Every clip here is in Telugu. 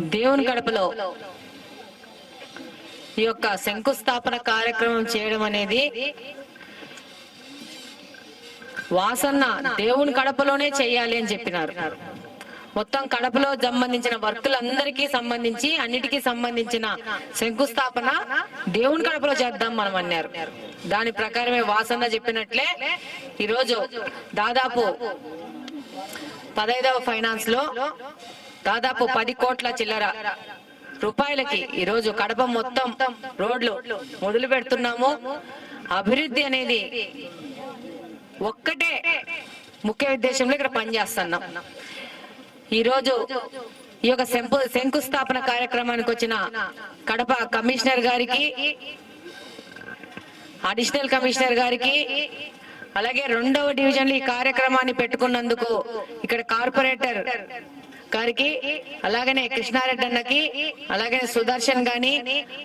దేవుని గడపలో ఈ యొక్క శంకుస్థాపన కార్యక్రమం చేయడం అనేది వాసన్న దేవుని కడపలోనే చేయాలి అని చెప్పినారు. మొత్తం కడపలో సంబంధించిన వర్కులందరికీ సంబంధించి అన్నిటికీ సంబంధించిన శంకుస్థాపన దేవుని కడపలో చేద్దాం మనం అన్నారు. దాని ప్రకారమే వాసన్న చెప్పినట్లే ఈరోజు దాదాపు పదైదవ ఫైనాన్స్లో దాదాపు పది కోట్ల చిల్లర రూపాయలకి ఈరోజు కడప మొత్తం రోడ్లు మొదలు పెడుతున్నాము అభివృద్ధి అనేది ఒక్కటే ముఖ్య ఉద్దేశంలో ఇక్కడ పనిచేస్తున్నాం. ఈరోజు ఈ యొక్క శంపు శంకుస్థాపన కార్యక్రమానికి వచ్చిన కడప కమిషనర్ గారికి అడిషనల్ కమిషనర్ గారికి అలాగే రెండవ డివిజన్ ఈ కార్యక్రమాన్ని పెట్టుకున్నందుకు ఇక్కడ కార్పొరేటర్ గారికి అలాగనే కృష్ణారెడ్డి అన్నకి అలాగనే సుదర్శన్ గాని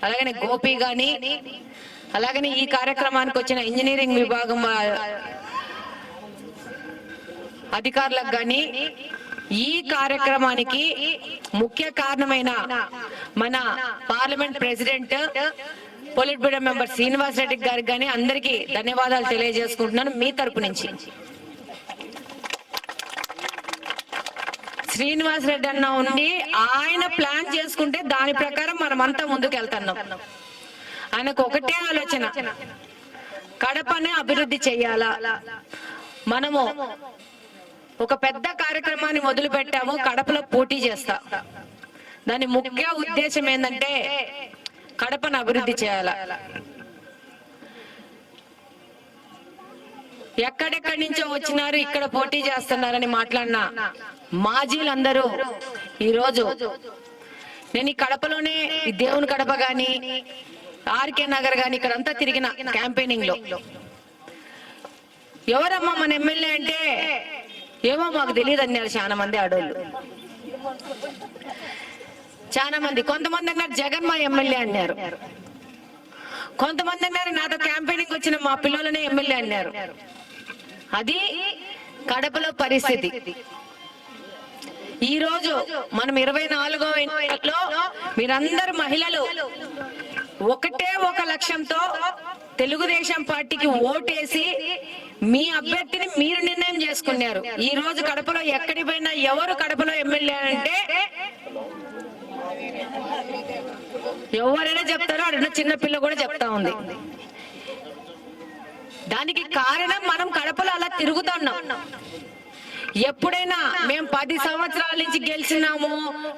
అలాగనే గోపి గాని అలాగనే ఈ కార్యక్రమానికి వచ్చిన ఇంజనీరింగ్ విభాగం అధికారులకు గాని ఈ కార్యక్రమానికి ముఖ్య కారణమైన మన parliament president politburo member Srinivas Reddy గారికి కానీ అందరికీ ధన్యవాదాలు తెలియజేసుకుంటున్నాను మీ తరపు నుంచి. శ్రీనివాస్ రెడ్డి అన్న ఉండి ఆయన ప్లాన్ చేసుకుంటే దాని ప్రకారం మనం అంతా ముందుకు వెళ్తున్నాం ఆయనకు ఒకటే ఆలోచన. కడపనే అభివృద్ధి చెయ్యాలా? మనము ఒక పెద్ద కార్యక్రమాన్ని మొదలు పెట్టాము కడపలో పోటీ చేస్తా. దాని ముఖ్య ఉద్దేశం ఏంటంటే కడపను అభివృద్ధి చేయాలా? ఎక్కడెక్కడి నుంచో వచ్చినారు ఇక్కడ పోటీ చేస్తున్నారని మాట్లాడిన మాజీలందరూ ఈరోజు నేను ఈ కడపలోనే దేవుని కడప గాని ఆర్కే నగర్ గాని ఇక్కడంతా తిరిగిన క్యాంపెయినింగ్లో ఎవరమ్మా మన ఎమ్మెల్యే అంటే? ఏమో మాకు తెలియదు అన్నారు చాలా మంది ఆడోళ్ళు. చాలా మంది. కొంతమంది అన్నారు జగన్ మా ఎమ్మెల్యే అన్నారు. కొంతమంది అన్నారు నాతో క్యాంపెయినింగ్ వచ్చిన మా పిల్లలనే ఎమ్మెల్యే అన్నారు. అది కడపలో పరిస్థితి. ఈ రోజు మనం ఇరవై నాలుగో ఎన్నికల్లో మీరందరు మహిళలు ఒకటే ఒక లక్ష్యంతో తెలుగుదేశం పార్టీకి ఓటేసి మీ అభ్యర్థిని మీరు నిర్ణయం చేసుకున్నారు. ఈ రోజు కడపలో ఎక్కడి పోయినా ఎవరు కడపలో ఎమ్మెల్యే అంటే ఎవరైనా చెప్తారో అడిగిన చిన్న పిల్ల కూడా చెప్తా ఉంది. దానికి కారణం మనం కడపలో అలా తిరుగుతున్నాం. ఎప్పుడైనా మేము పది సంవత్సరాల నుంచి గెలిచినాము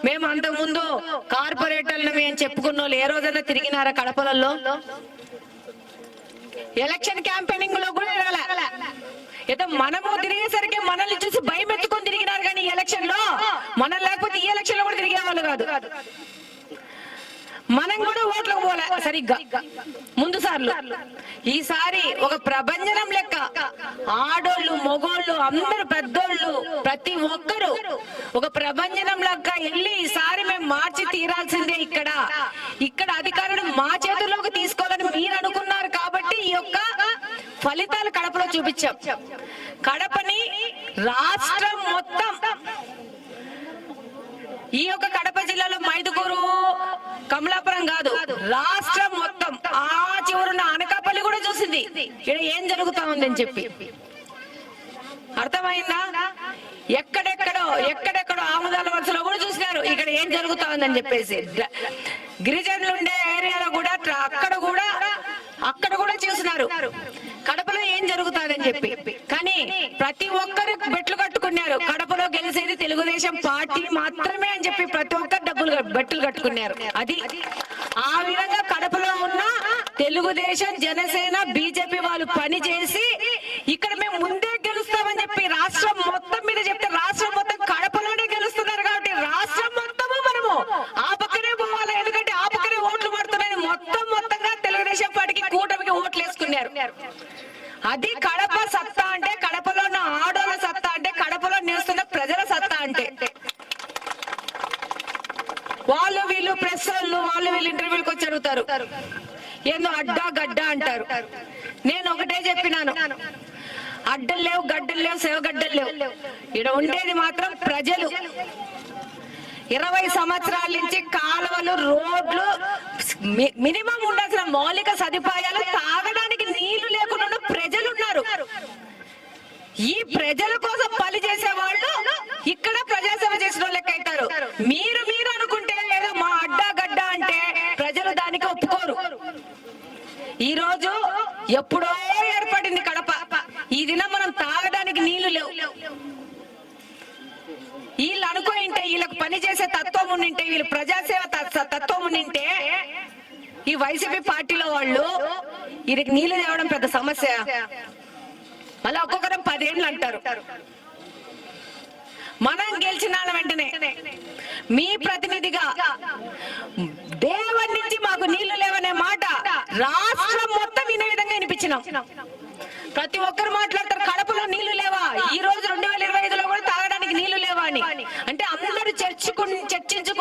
మేము అంతకుముందు కార్పొరేటర్లు మేము చెప్పుకున్న వాళ్ళు ఏ రోజైనా తిరిగినారా కడపలలో ఎలక్షన్ క్యాంపెయినింగ్లో కూడా తిరగలే. ఏదో మనము తిరిగేసరికి మనల్ని చూసి భయం ఎత్తుకొని తిరిగినారు కానీ ఎలక్షన్లో మనం లేకపోతే ఈ ఎలక్షన్లో కూడా తిరిగే వాళ్ళు కాదు. మనం కూడా ఓట్లకు పోలే సరిగ్గా. ముందు సార్లు. ఈసారి ఒక ప్రభంజనం లెక్క. ఆడోళ్ళు మొగోళ్ళు అందరు పెద్దోళ్ళు ప్రతి ఒక్కరు ఒక ప్రభంజనం లెక్క వెళ్ళి ఈసారి మేము మార్చి తీరాల్సిందే ఇక్కడ. ఇక్కడ అధికారులు మా చేతుల్లోకి తీసుకోవాలని మీరు అనుకున్నారు కాబట్టి ఈ యొక్క ఫలితాలు కడపలో చూపించాం. కడపని రాష్ట్రం మొత్తం ఈ యొక్క కడప జిల్లాలో మైదుకూరు కమలాపురం కాదు రాష్ట్రం మొత్తం. ఆ చివరున్న అనకాపల్లి కూడా చూసింది. ఇక్కడ ఏం జరుగుతా ఉందని చెప్పి. అర్థమైందా? ఎక్కడెక్కడో ఎక్కడెక్కడో ఆముదాల వలసలో కూడా చూసినారు. ఇక్కడ ఏం జరుగుతా ఉందని చెప్పేసి గిరిజనులు ఉండే ఏరియాలో కూడా అక్కడ కూడా అక్కడ కూడా చూసినారు. కడపలో ఏం జరుగుతాదని చెప్పి. కానీ ప్రతి ఒక్కరు బెట్లు కట్టుకున్నారు. కడప గెలిచేది తెలుగుదేశం పార్టీ మాత్రమే అని చెప్పి ప్రతి ఒక్కరు డబ్బులు బట్టలు కట్టుకున్నారు. అది ఆ విధంగా కడపలో ఉన్న తెలుగుదేశం జనసేన బీజేపీ వాళ్ళు పని చేసి ఇక్కడ మేము ముందే గెలుస్తామని చెప్పి రాష్ట్రం మొత్తం మీద చెప్తే రాష్ట్రం మొత్తం కడపలోనే గెలుస్తున్నారు కాబట్టి రాష్ట్రం మొత్తము మనము ఆ పక్కనే పోవాలి. ఎందుకంటే ఆ పక్కనే ఓట్లు పడుతున్నాయి. మొత్తం మొత్తంగా తెలుగుదేశం పార్టీకి కూటమికి ఓట్లు వేసుకున్నారు. అది కడప సత్తా అంటే కడపలో ఉన్న ఆడోళ్ళ సత్తా అంటే కడపలో నిలుస్తున్న ప్రజల సత్తా అంటే వాళ్ళు వీళ్ళు ప్రెస్ వాళ్ళు వాళ్ళు వీళ్ళు ఇంటర్వ్యూలకు వచ్చి అడుగుతారు. ఏందో అడ్డా గడ్డ అంటారు. నేను ఒకటే చెప్పినాను. అడ్డలు లేవు గడ్డలు లేవు సేవగడ్డలు లేవు. ఇక్కడ ఉండేది మాత్రం ప్రజలు. ఇరవై సంవత్సరాల నుంచి కాలువలు రోడ్లు మి- మినిమం ఉండాల్సిన మౌలిక సదుపాయాలు తాగడానికి నీళ్ళు లేకుండా ప్రజలు ఉన్నారు. ఈ ప్రజల కోసం పని చేసే వాళ్ళు ఇక్కడ ప్రజాసేవ చేసిన వాళ్ళకి అవుతారు మీరు మీరు అనుకుంటే ఏదో మా అడ్డా గడ్డ అంటే ప్రజలు దానికి ఒప్పుకోరు ఈ రోజు ఎప్పుడో ఏర్పడింది కడప ఈ దినం మనం తాగడానికి నీళ్ళు లేవు వీళ్ళు అనుకోయింటే వీళ్ళకి పని చేసే తత్వం ఉండింటే వీళ్ళు ప్రజాసేవ తత్వం ఉండింటే ఈ వైసీపీ పార్టీలో వాళ్ళు వీరికి నీళ్ళు తేవడం పెద్ద సమస్య. మళ్ళీ ఒక్కొక్కరం పదేళ్ళు అంటారు. మనం గెలిచిన వెంటనే మీ ప్రతినిధిగా దేవుడి నుంచి మాకు నీళ్ళు లేవనే మాట రాష్ట్రం మొత్తం వినే విధంగా వినిపించినాం. ప్రతి ఒక్కరు మాట్లాడతారు కడపలో నీళ్ళు లేవా? ఈ రోజు రెండు వేల ఇరవై ఐదులో కూడా తాగడానికి నీళ్ళు లేవా అని అంటే అందరూ చర్చకు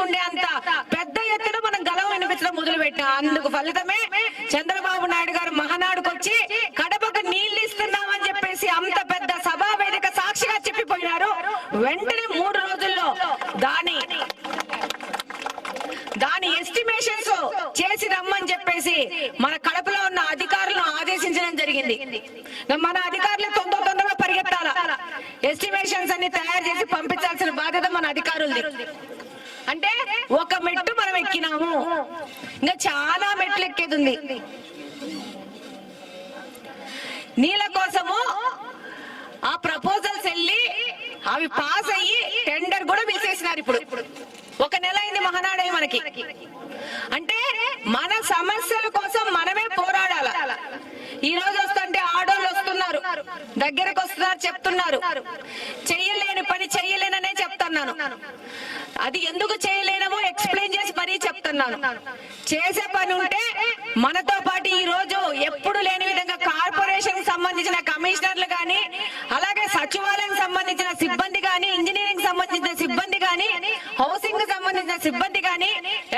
ఉండే అంత పెద్ద ఎత్తున మనం గలం వినిపించడం మొదలు పెట్టాం అందుకు ఫలితమే చంద్రబాబు నాయుడు గారు మహానాడుకు వచ్చి కడపకు నీళ్ళు ఇస్తున్నామని చెప్పేసి అంత పెద్ద సభా వేదిక సాక్షిగా చెప్పిపోయినారు. వెంటనే మూడు రోజుల్లో దాని దాని ఎస్టిమేషన్స్ చేసి రమ్మని చెప్పేసి మన కడపలో ఉన్న అధికారులను ఆదేశించడం జరిగింది. మన అధికారులు తొందర తొందరగా పరిగెత్తాల? ఎస్టిమేషన్స్ అన్ని తయారు చేసి పంపించాల్సిన బాధ్యత మన అధికారులది. అంటే ఒక మెట్టు మనం ఎక్కినాము. ఇంకా చాలా మెట్లు ఎక్కేది ఉంది. నీళ్ళ కోసము ఆ ప్రపోజల్స్ వెళ్ళి అవి పాస్ అయ్యి టెండర్ కూడా పిలిచేసినారు ఇప్పుడు. ఒక నెల అయింది మహానాడే మనకి. అంటే మన సమస్యల కోసం మనమే పోరాడాల? ఈ రోజు వస్తుంటే ఆడోళ్ళు వస్తున్నారు. దగ్గరకు వస్తున్నారు చెప్తున్నారు. చెయ్యలేని పని చెయ్యలేననే చెప్తున్నాను. అది ఎందుకు చేయలేనమో ఎక్స్ప్లెయిన్ చేసి మరీ చెప్తున్నాను. చేసే పని ఉంటే మనతో పాటు ఈ రోజు ఎప్పుడు లేని విధంగా కార్పొరేషన్ సంబంధించిన కమిషనర్లు కానీ అలాగే సచివాలయం సంబంధించిన సిబ్బంది కానీ ఇంజనీరింగ్ సంబంధించిన సిబ్బంది కానీ హౌసింగ్ సంబంధించిన సిబ్బంది కానీ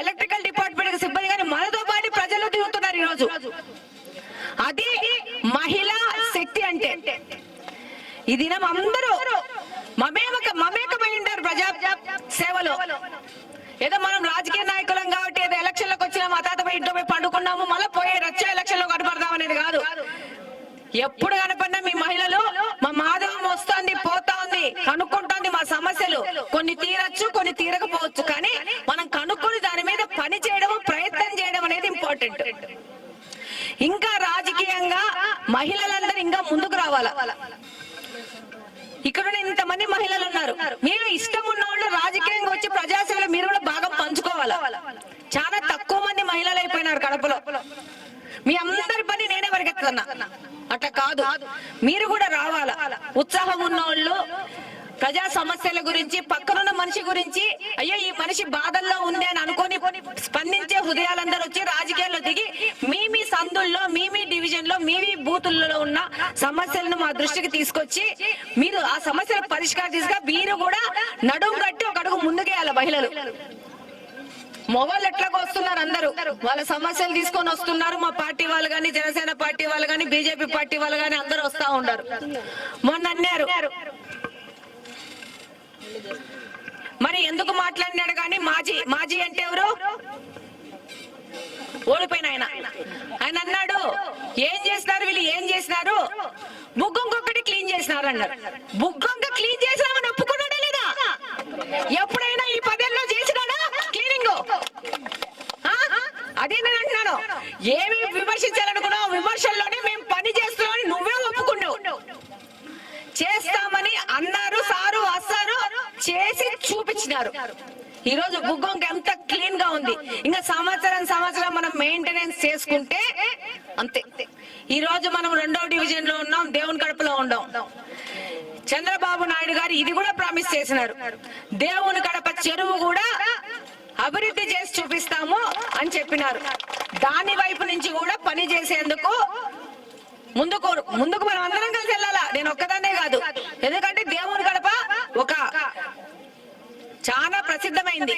ఎలక్ట్రికల్ డిపార్ట్మెంట్ సిబ్బంది కానీ మనతో పాటు ప్రజలు తిరుగుతున్నారు ఈ రోజు. అది మహిళా శక్తి అంటే. ఈ దినం అందరూ మమేక మమేకమై ఉంటారు ప్రజా సేవలో. ఏదో మనం రాజకీయ నాయకులం కాబట్టి ఏదో ఎలక్షన్లకు వచ్చిన మా తాత పోయి ఇంట్లో పోయి పండుకున్నాము మళ్ళీ పోయే వచ్చే ఎలక్షన్లో కనపడదాం అనేది కాదు. ఎప్పుడు కనపడినా మీ మహిళలు మా మాధవం వస్తోంది పోతా ఉంది కనుక్కుంటోంది మా సమస్యలు. కొన్ని తీరచ్చు కొన్ని తీరకపోవచ్చు కానీ మనం కనుక్కొని దాని మీద పని చేయడం ప్రయత్నం చేయడం అనేది ఇంపార్టెంట్. ఇంకా రాజకీయంగా మహిళలందరూ ఇంకా ముందుకు రావాలా? ఇక్కడ ఇంతమంది మహిళలు ఉన్నారు. మీరు ఇష్టం ఉన్న వాళ్ళు రాజకీయంగా వచ్చి ప్రజాసేవలో మీరు కూడా బాగా పంచుకోవాలా? చాలా తక్కువ మంది మహిళలు అయిపోయినారు కడపలో. మీ అందరి పని నేనే పరిగెత్తున్నా అట్లా కాదు. మీరు కూడా రావాలా? ఉత్సాహం ఉన్న వాళ్ళు ప్రజా సమస్యల గురించి పక్కనున్న మనిషి గురించి అయ్యో ఈ మనిషి బాధల్లో ఉంది అని అనుకొని స్పందించే హృదయాలందరూ వచ్చి రాజకీయాల్లో దిగి మీ మీ సందుల్లో మీ మీ డివిజన్లో మీ మీ బూతుల్లో ఉన్న సమస్యలను మా దృష్టికి తీసుకొచ్చి మీరు ఆ సమస్యల పరిష్కారం తీసుకుని మీరు కూడా నడుం కట్టి ఒక అడుగు ముందుకేయాలి మహిళలు. మొబైల్ ఎట్లాగో వస్తున్నారు అందరూ. వాళ్ళ సమస్యలు తీసుకొని వస్తున్నారు మా పార్టీ వాళ్ళు గాని జనసేన పార్టీ వాళ్ళు గాని బీజేపీ పార్టీ వాళ్ళు గాని అందరూ వస్తా ఉన్నారు. మొన్న అన్నారు మరి ఎందుకు మాట్లాడినాడు కానీ మాజీ మాజీ అంటే ఎవరు? ఓడిపోయిన ఆయన. ఆయన అన్నాడు ఏం చేసినారు వీళ్ళు? ఏం చేసినారు బుగ్గొంకొకటి క్లీన్ చేసినారు అన్నారు. బుగ్గొంక క్లీన్ చేసినామని ఒప్పు లేదా ఎప్పుడైనా ఈ పదేళ్ళలో చేసినాడా క్లీనింగ్ అదే నేను అంటున్నాను ఏమి విమర్శించాలనుకున్నావు విమర్శల్లోనే మేము పని చేస్తున్నామని నువ్వే ఒప్పుకున్నావు చేస్తామని అన్నారు సారు వస్తారు చేసి చూపించినారు ఈ రోజు బుగ్గొంక ఎంత క్లీన్గా ఉంది. ఇంకా సంవత్సరం సంవత్సరం మనం మెయింటెనెన్స్ చేసుకుంటే అంతే. ఈ రోజు మనం రెండో డివిజన్లో ఉన్నాం దేవుని కడపలో ఉండం. చంద్రబాబు నాయుడు గారు ఇది కూడా ప్రామిస్ చేసినారు. దేవుని కడప చెరువు కూడా అభివృద్ధి చేసి చూపిస్తాము అని చెప్పినారు. దాని వైపు నుంచి కూడా పని చేసేందుకు ముందుకు ముందుకు మనం అందరం కలిసి వెళ్ళాలా? నేను ఒక్కదాన్నే కాదు. ఎందుకంటే దేవుని కడప ఒక చాలా ప్రసిద్ధమైంది.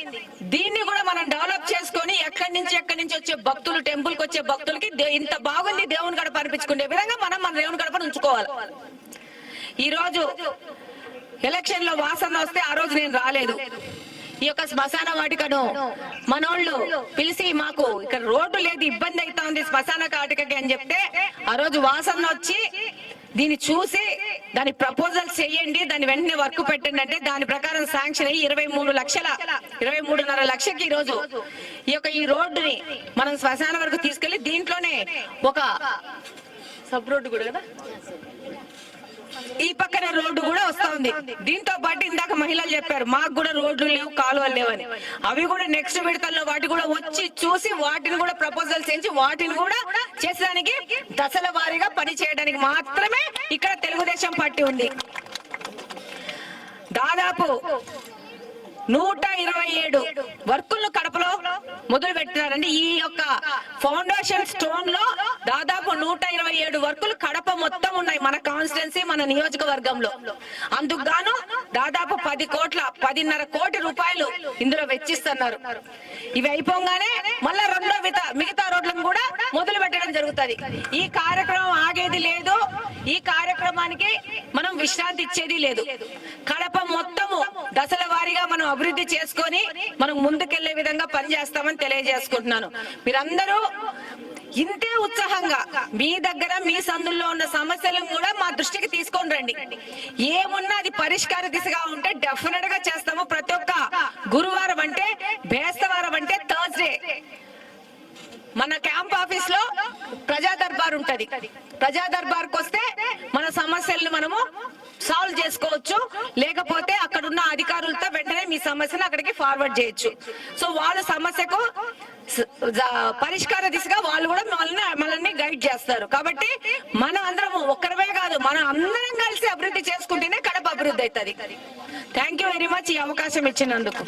దీన్ని కూడా మనం డెవలప్ చేసుకొని ఎక్కడి నుంచి ఎక్కడి నుంచి వచ్చే భక్తులు టెంపుల్కి వచ్చే భక్తులకి ఇంత బాగుంది దేవుని గడప అనిపించుకునే విధంగా మనం మన దేవుని గడపను ఉంచుకోవాలి. ఈ రోజు ఎలక్షన్లో వాసన వస్తే ఆ రోజు నేను రాలేదు. ఈ యొక్క శ్మశాన వాటికను మనోళ్ళు పిలిచి మాకు ఇక్కడ రోడ్డు లేదు ఇబ్బంది అవుతా ఉంది శ్మశాన వాటికకి అని చెప్తే ఆ రోజు వాసన వచ్చి దీన్ని చూసి దాని ప్రపోజల్స్ చేయండి దాని వెంటనే వర్క్ పెట్టండి అంటే దాని ప్రకారం శాంక్షన్ అయ్యి ఇరవై మూడు లక్షల ఇరవై మూడున్నర లక్షకి ఈ రోజు ఈ యొక్క ఈ రోడ్డుని మనం శ్మశానం వరకు తీసుకెళ్ళి దీంట్లోనే ఒక సబ్ రోడ్డు కూడా కదా? ఈ పక్కన రోడ్డు కూడా వస్తుంది. దీంతో పాటు ఇందాక మహిళలు చెప్పారు మాకు కూడా రోడ్లు లేవు కాలువలు లేవని. అవి కూడా నెక్స్ట్ విడతల్లో వాటి కూడా వచ్చి చూసి వాటిని కూడా ప్రపోజల్ చేయించి వాటిని కూడా చేసేదానికి దశల వారీగా పని చేయడానికి మాత్రమే ఇక్కడ తెలుగుదేశం పార్టీ ఉంది. దాదాపు నూట ఇరవై ఏడు వర్కులను కడపలో మొదలు పెట్టినారండి ఈ యొక్క ఫౌండేషన్ స్టోన్లో దాదాపు నూట ఇరవై ఏడు వర్కులు కడప మొత్తం ఉన్నాయి మన కాన్స్టిట్యున్సీ మన నియోజకవర్గంలో. అందుకు గాను దాదాపు పది కోట్ల పదిన్నర కోటి రూపాయలు ఇందులో వెచ్చిస్తున్నారు. ఇవి అయిపోగానే మళ్ళా రెండో మిగతా మిగతా రోడ్లను కూడా మొదలు పెట్టడం జరుగుతుంది. ఈ కార్యక్రమం ఆగేది లేదు. ఈ కార్యక్రమానికి మనం విశ్రాంతి ఇచ్చేది లేదు. కడప మొత్తము దశల వారీగా మనం అభివృద్ధి చేసుకొని మనం ముందుకెళ్ళే విధంగా పనిచేస్తామని తెలియజేసుకుంటున్నాను. మీరందరూ ఇంతే ఉత్సాహంగా మీ దగ్గర మీ సందుల్లో ఉన్న సమస్యలను కూడా మా దృష్టికి తీసుకొని రండి. ఏమున్నా అది పరిష్కార దిశగా ఉంటే డెఫినెట్గా చేస్తాము. ప్రతి ఒక్క గురువారం అంటే బేస్తవారం అంటే థర్స్డే మన క్యాంప్ ఆఫీస్లో ప్రజా దర్బార్ ఉంటది. ప్రజా దర్బార్ వస్తే మన సమస్యలను మనము సాల్వ్ చేసుకోవచ్చు. లేకపోతే అక్కడ ఉన్న అధికారులతో వెంటనే మీ సమస్యను అక్కడికి ఫార్వర్డ్ చేయొచ్చు. సో వాళ్ళ సమస్యకు పరిష్కార దిశగా వాళ్ళు కూడా మనల్ని మనల్ని గైడ్ చేస్తారు. కాబట్టి మన అందరం ఒక్కరమే కాదు మనం అందరం కలిసి అభివృద్ధి చేసుకుంటేనే కడప అభివృద్ధి అవుతుంది. థ్యాంక్ యూ వెరీ మచ్ ఈ అవకాశం ఇచ్చినందుకు.